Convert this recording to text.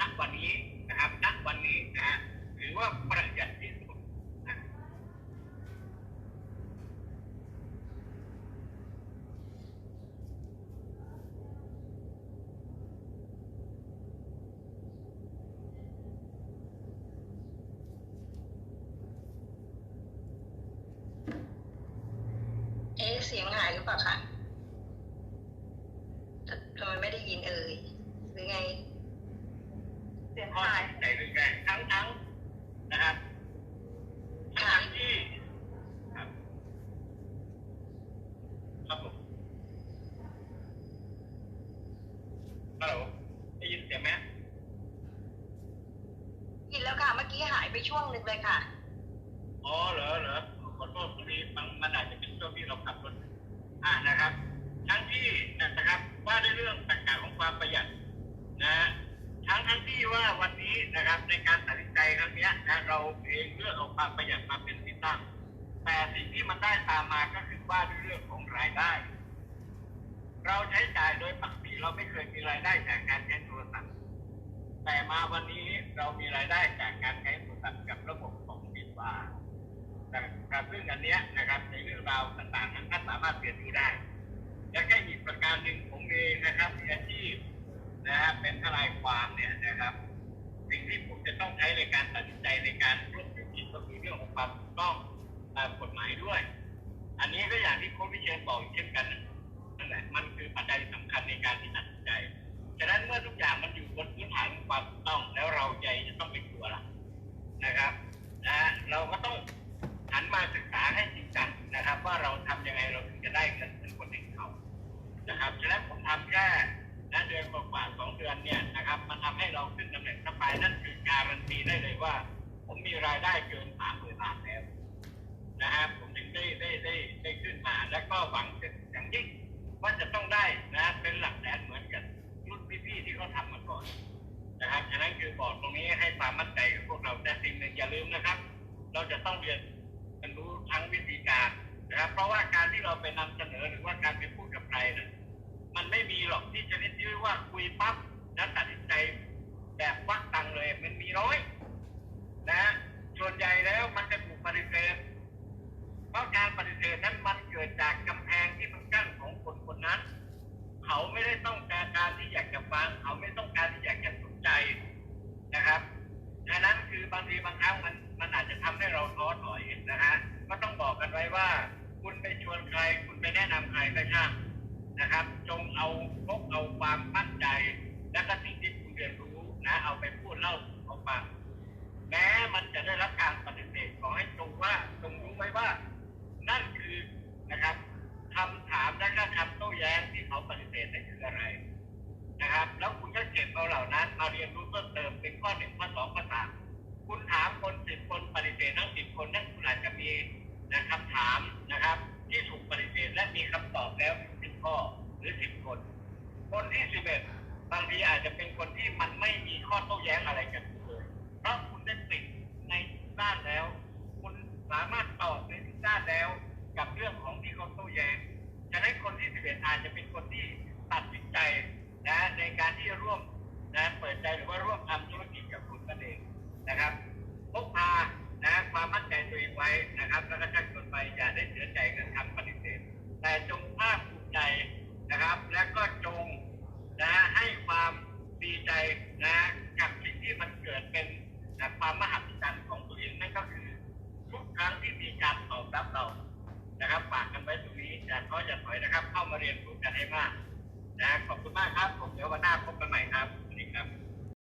ณวันนี้นะครับณวันนี้นะฮะถือว่าประหยัดที่สุดนะเอ๊ะเสียงหายหรือเปล่าคะททำไมไม่ได้ยินเอ่ยหรือไง ข้อหายตัดสินใจรุนแรงทั้งทั้งนะครับทั้งที่ครับครับผมฮัลโหลได้ยินเสียงไหมยินแล้วค่ะ เมื่อกี้หายไปช่วงหนึ่งเลยค่ะ อ๋อเหรอเหรอขอโทษพอดีมันมันอาจจะเป็นช่วงที่เราขับรถอ่านะครับ ทั้งที่นะครับว่าด้วยเรื่องต่างๆของความประหยัดนะฮะทั้งทั้งที่ว่าวัน นะครับในการตัดสินใจครั้งนี้นะเราเองเลือกเอาความประหยัดมาเป็นที่ตั้ง แต่สิ่งที่มันได้ตามมาก็คือว่าเรื่องของรายได้ เราใช้จ่ายโดยปกติเราไม่เคยมีรายได้จากการใช้โทรศัพท์แต่มาวันนี้เรามีรายได้จากการใช้โทร มาศึกษาให้จริงจังนะครับ ว่าเราทำยังไงเราถึงจะได้เงินเหมือนคนอื่นเขานะครับฉะนั้นผมทำแค่นะเดือนกว่าสองเดือนเนี่ยนะครับ มันทำให้เราขึ้นตำแหน่งสบายนั่นคือการันตีได้เลยว่า ผมมีรายได้เกินสามหมื่นบาทแล้วนะฮะผมถึงได้ได้ได้ได้ขึ้นมา แล้วก็หวังเป็นอย่างยิ่งว่าจะต้องได้นะเป็นหลักแสนเหมือนกันรุ่นพี่ๆที่เขาทำมาก่อนนะครับฉะนั้นคือบอกตรงนี้ให้ความมั่นใจกับพวกเราแต่สิ่งหนึ่งอย่าลืมนะครับ เราจะต้องเรียน ทั้งวิธีการนะครับ เพราะว่าการที่เราไปนำเสนอหรือว่าการไปพูดกับใครนะมันไม่มีหรอกที่จะนิดยื้อว่าคุยปั๊บแล้วตัดสินใจแบบวักตังเลยมันมีน้อยนะส่วนใหญ่แล้วมันจะถูกปฏิเสธเพราะการปฏิเสธนั้นมันเกิดจากกำแพงที่มันกั้นของคนคนนั้น เขาไม่ได้ต้องการการที่อยากจะฟัง เขาไม่ต้องการที่อยากจะสนใจนะครับดังนั้นคือบางทีบางครั้งมันมันอาจจะทำให้เราท้อถอยนะฮะ ก็ต้องบอกกันไว้ว่า คุณไปชวนใคร คุณไปแนะนำใครก็ช่างนะครับ จงเอาพกเอาความมั่นใจ และก็สิ่งที่คุณเรียนรู้นะเอาไปพูดเล่าสู่เขาแม้มันจะได้รับการปฏิเสธขอให้จงว่าจงรู้ไว้ว่า นั่นคือนะครับคำถามและก็คำโต้แย้งที่เขาปฏิเสธนั่นคืออะไรนะครับ แล้วคุณก็เก็บเอาเหล่านั้นมาเรียนรู้ คนที่สิบเอ็ดบางทีอาจจะเป็นคนที่มันไม่มีข้อโต้แย้งอะไรกันเลยเพราะคุณได้ปิดในด้านแล้ว คุณสามารถตอบในด้านแล้ว กับเรื่องของที่เขาโต้แย้งฉะนั้นคนที่สิบเอ็ดอาจจะเป็นคนที่ตัดสินใจนะในการที่จะร่วมนะเปิดใจหรือว่าร่วมทำธุรกิจกับคุณนั่นเองนะครับพกพานะความมั่นใจตัวเองไว้นะครับแล้วก็ชักชวนไปอย่าได้เสียใจกับคำปฏิเสธ แต่จงภาคภูมิใจนะครับ และก็จงนะให้ความดีใจนะกับสิ่งที่มันเกิดเป็นนะความมหัศจรรย์ของตัวเองนั่นก็คือ ทุกครั้งที่มีการตอบรับเรา นะครับฝากกันไว้ตรงนี้อย่า ท้ออย่าถอยนะครับ เข้ามาเรียนรู้กันให้มากนะขอบคุณมากครับ ผมเดี๋ยววันหน้าพบกันใหม่ครับสวัสดีครับ